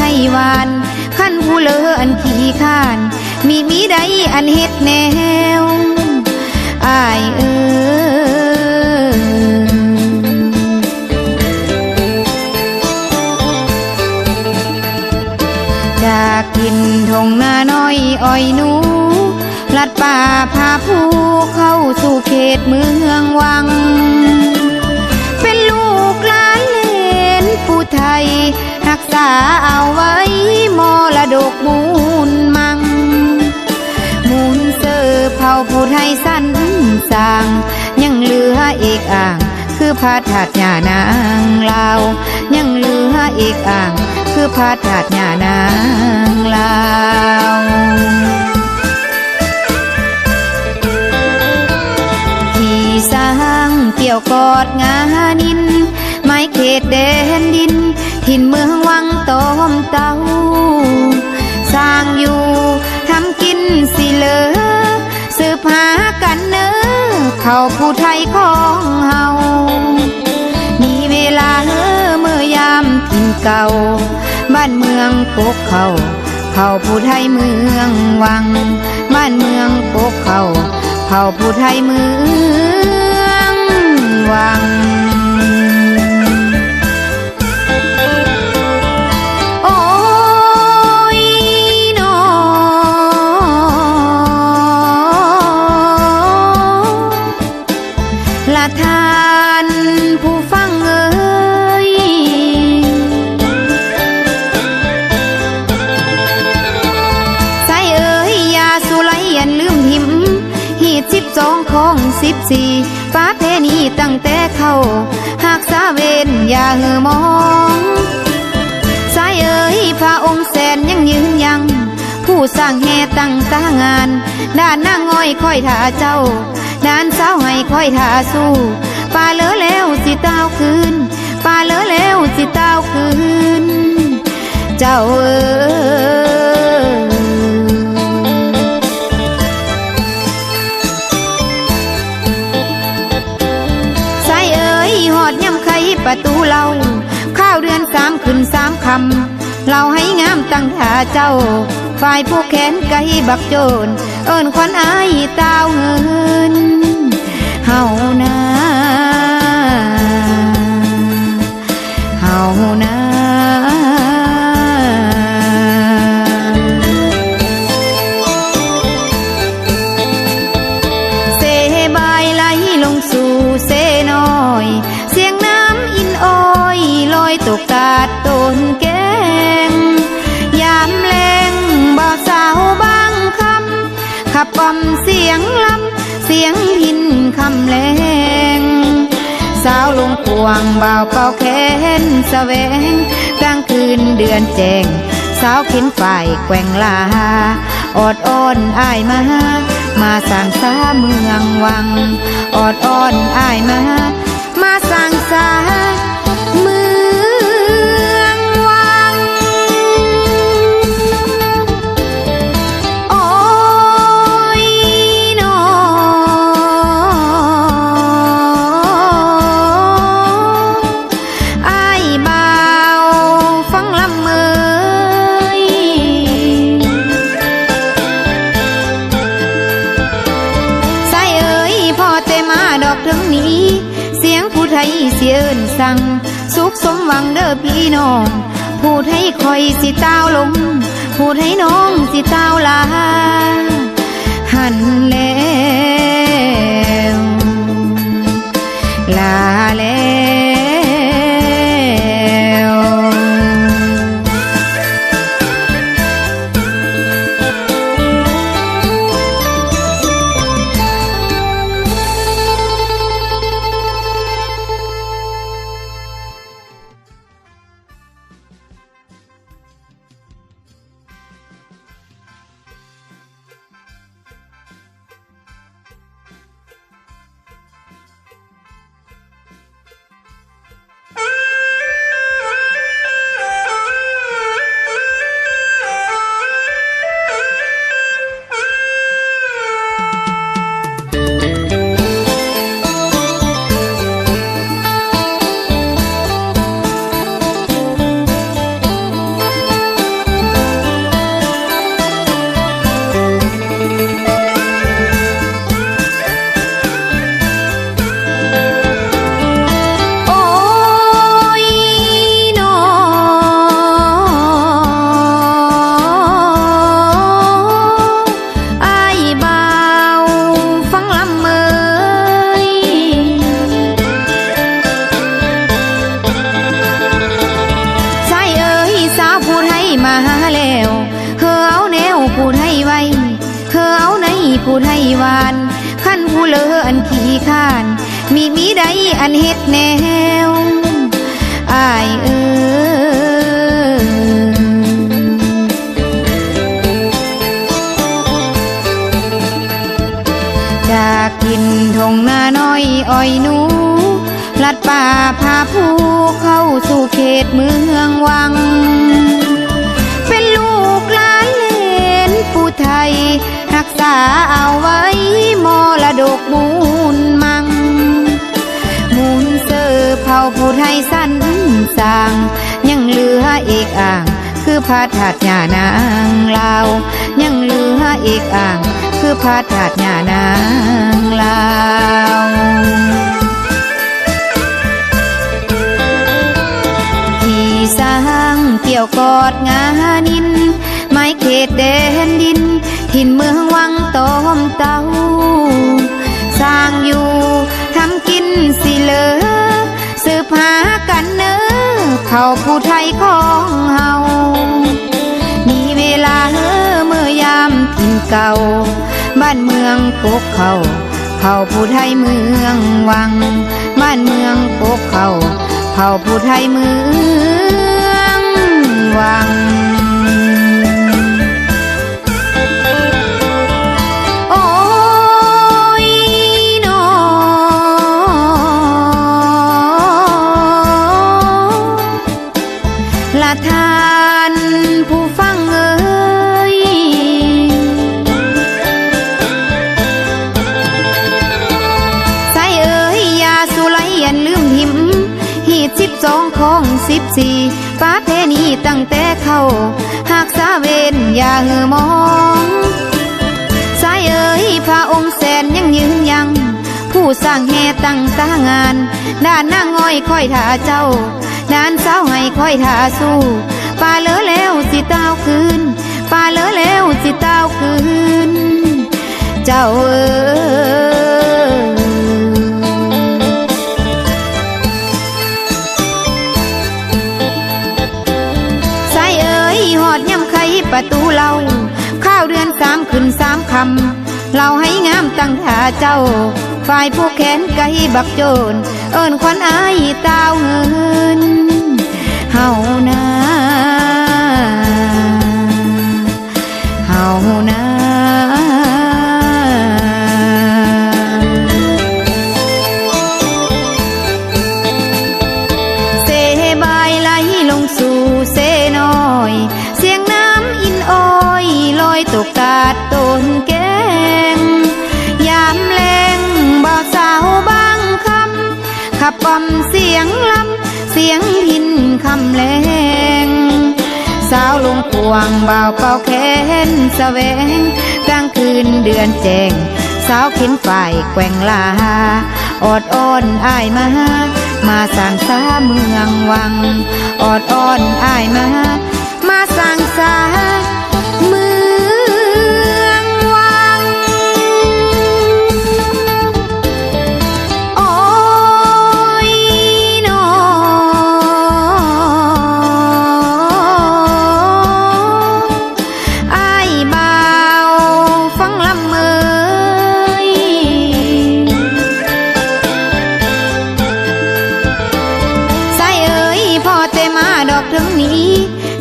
ให้หวานขั้นผู้เลออันขี้ข้าน มีมีใดอันเฮ็ดแนวอายเออจากกินทงนาน้อยอ้อยหนูลัดป่าพาผู้เข้าสู่เขตเมืองวังาเอาไว้มรดกมูลมัง มูลเสือเผาผู้ไทยสั้นสร้างยังเหลือเอกอ่าง คือพระธาตุยานางลาวยังเหลือเอกอ่าง คือพระธาตุยานางลาวที่สร้างเกี่ยวกอดงานิน ไม้เขตแดนดิน ถิ่นเมืองวังตอมเตาสร้างอยู่ทำกินสิเลอสืบหากันเนอเข้าผู้ไทยของเฮามีเวลาเมื่อยามถิ่นเก่า บ้านเมืองปกเขาเขาผู้ไทยเมืองวัง บ้านเมืองปกเขาเขาผู้ไทยเมือง สองของสิบสี่ฟ้าเพนีตั้งแต่เข้าหากสาเวนอย่าเหือมองสายเอ๋ยพระองค์แสนยังยืนยัง ผู้สร้างแห่ตั้งตางาน ด้านหน้างอ้อยคอยท่าเจ้า ด้านสาให้คอยท่าสู้ป่าเลือแล้วสิต้าคืนป่าเลือแล้วสิต้าคืน เจ้าเอ๋ย ประตูเราข้าวเดือนสามขึ้นสามคำ เราให้งามตั้งท่าเจ้า ฝ่ายผู้แขนไกบักโจน เอิ้นควันอายตาวเงินเฮานาเฮานา ลอยตกาดต้นแกงยามแรงบ่าสาวบางคำขับปอมเสียงลำเสียงพินคำแรงสาวลงพวงบ่าวเป่าแขนแสวงกลางคืนเดือนแจงสาวเข็นฝ่ายแกว่งลาออดอ้อนอายมา มาสร้างสาเมืองวัง ออดอ้อนอายมา มาสร้างสา เสียเอินสั่งสุขสมหวังเด้อพี่น้อง พูดให้คอยสิเต้าลง พูดให้น้องสิเต้าลา หันแล้ว ลาแล้ว แนวอายเออจากกินทงนาน้อยอ้อยหนูลัดป่าพาผู้เข้าสู่เขตเมืองวัง เป็นลูกหลานเลนผู้ไทย รักษาเอาไว้มรดกมู ไทยสั้นสร้าง ยังเหลือเอกอ่าง คือพระธาตุญานางลาว ยังเหลือเอกอ่าง คือพระธาตุญานางลาวที่สร้างเกี่ยวกอดงานิน ไม้เขตแดนดิน ถิ่นเมืองวังตอมเต้า เผ่าผู้ไทยของเฮา มีเวลาเออเมื่อยามถิ่นเก่า บ้านเมืองกกเขาเผ่าผู้ไทยเมืองวัง บ้านเมืองกกเขาเผ่าผู้ไทยเมืองวัง แต่เขาหากสาเวนอย่าเหือมองสายเอ๋ยพระองค์แสนยังยืนยัง ผู้สร้างแห่ตั้งตางาน ด้านนางอ้อยคอยท่าเจ้าด้านสาวให้คอยท่าสู้ป่าเลอแล้วสิเต้าคืนป่าเลอแล้วสิเต้าคืน เจ้าเอ๋ย ประตูเรา ข้าวเดือนสามขึ้นสามคำ เราให้งามตั้งท่าเจ้า ฝ่ายผู้แขนไกบักโจรเอิญควันอายตาวเหินเฮานา สียงพินคำแรงสาวลงพวงเบาเป่าแขนแสวงกลางคืนเดือนแจงสาวเข็นฝ่ายแกว่งลาออดอ้อนอายมา มาสางสาเมืองวัง ออดอ้อนอายมา ถึงนี้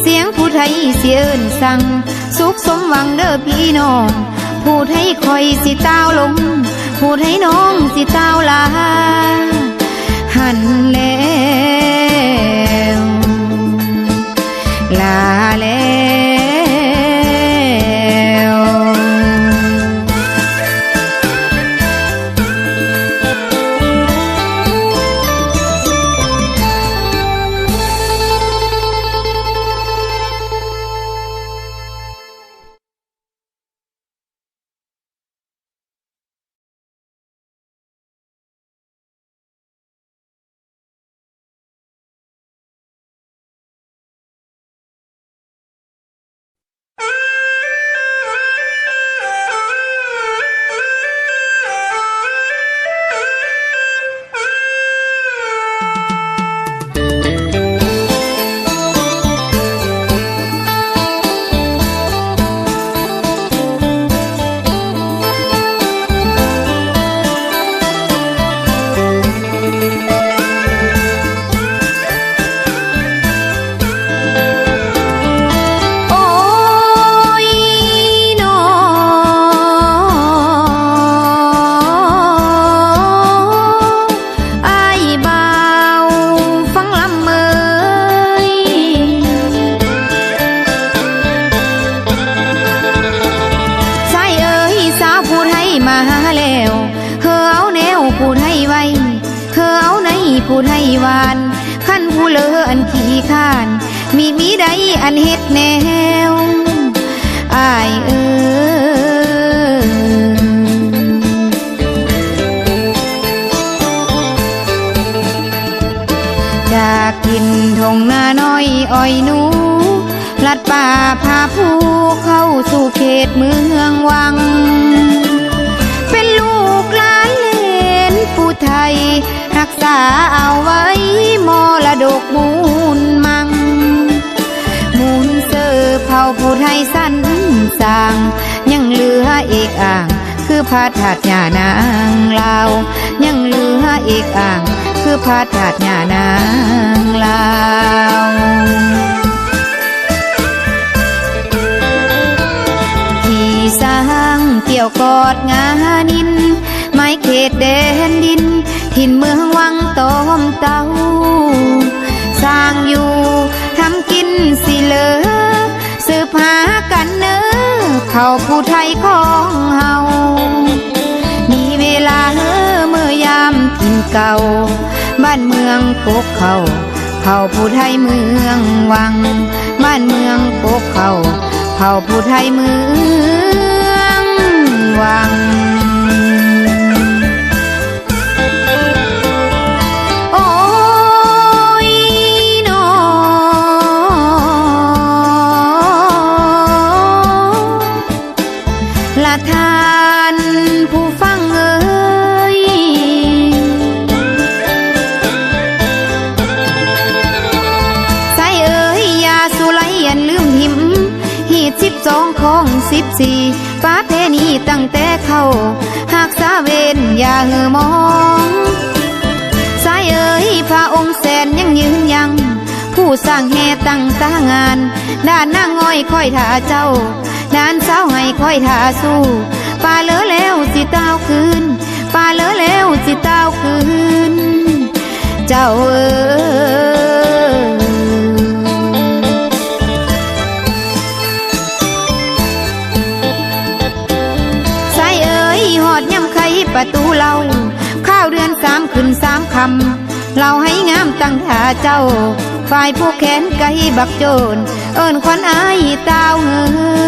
เสียงผู้ไทยเสียเอินสั่ง สุขสมหวังเด้อพี่น้อง ผู้ไทยคอยสิต้าลง ผู้ไทยน้องสิต้าลา หันแล้ว ลาขี้ จากกินทงนาน้อยอ้อยหนูลัดป่าพาผู้เข้าสู่เขตเมืองวัง เป็นลูกหลานเลนผู้ไทย รักษาเอาไว้มรดกมูลมัง มูลเสือเผ่าผู้ไทยสั้นสางยังเหลือเอกอ่าง คือพระธาตุยานางลาว ยังเหลือเอกอ่าง คือพระธาตุยานางลาวที่สร้างเกี่ยวกอดงานิน ไม้เขตแดนดิน ถิ่นเมืองวังตอมเตาสร้างอยู่ทำกินสิเหลอสืบหากันเนื้อเขาผู้ไทยของเฮามีเวลาเมื่อยามถิ่นเก่าานเมืองปกเขาเผ่าผู้ไทยเมืองวัง บ้านเมืองปกเขาเผ่าผู้ไทยเมืองวัง โอ้ยนอละทานผู้ฟังเอ่ สองของสิบสี่ฟ้าเพนีตั้งแต่เข้าหากสาเวนอย่าเหือมองสายเอ๋ยพระองค์แสนยังยืนยัง ผู้สร้างแห่ตั้งตางาน ด้านนางอ้อยคอยท่าเจ้าด้านสาวให้คอยท่าสู้ป่าเลอแล้วสิเต้าคืนป่าเลอแล้วสิเต้าคืน เจ้าเอ๋ย ประตูเรา ข้าวเดือนสามขึ้นสามคำ เราให้งามตั้งท่าเจ้า ฝ่ายผู้แขนไกบักโจน เอิญควันอายตาวเฮือ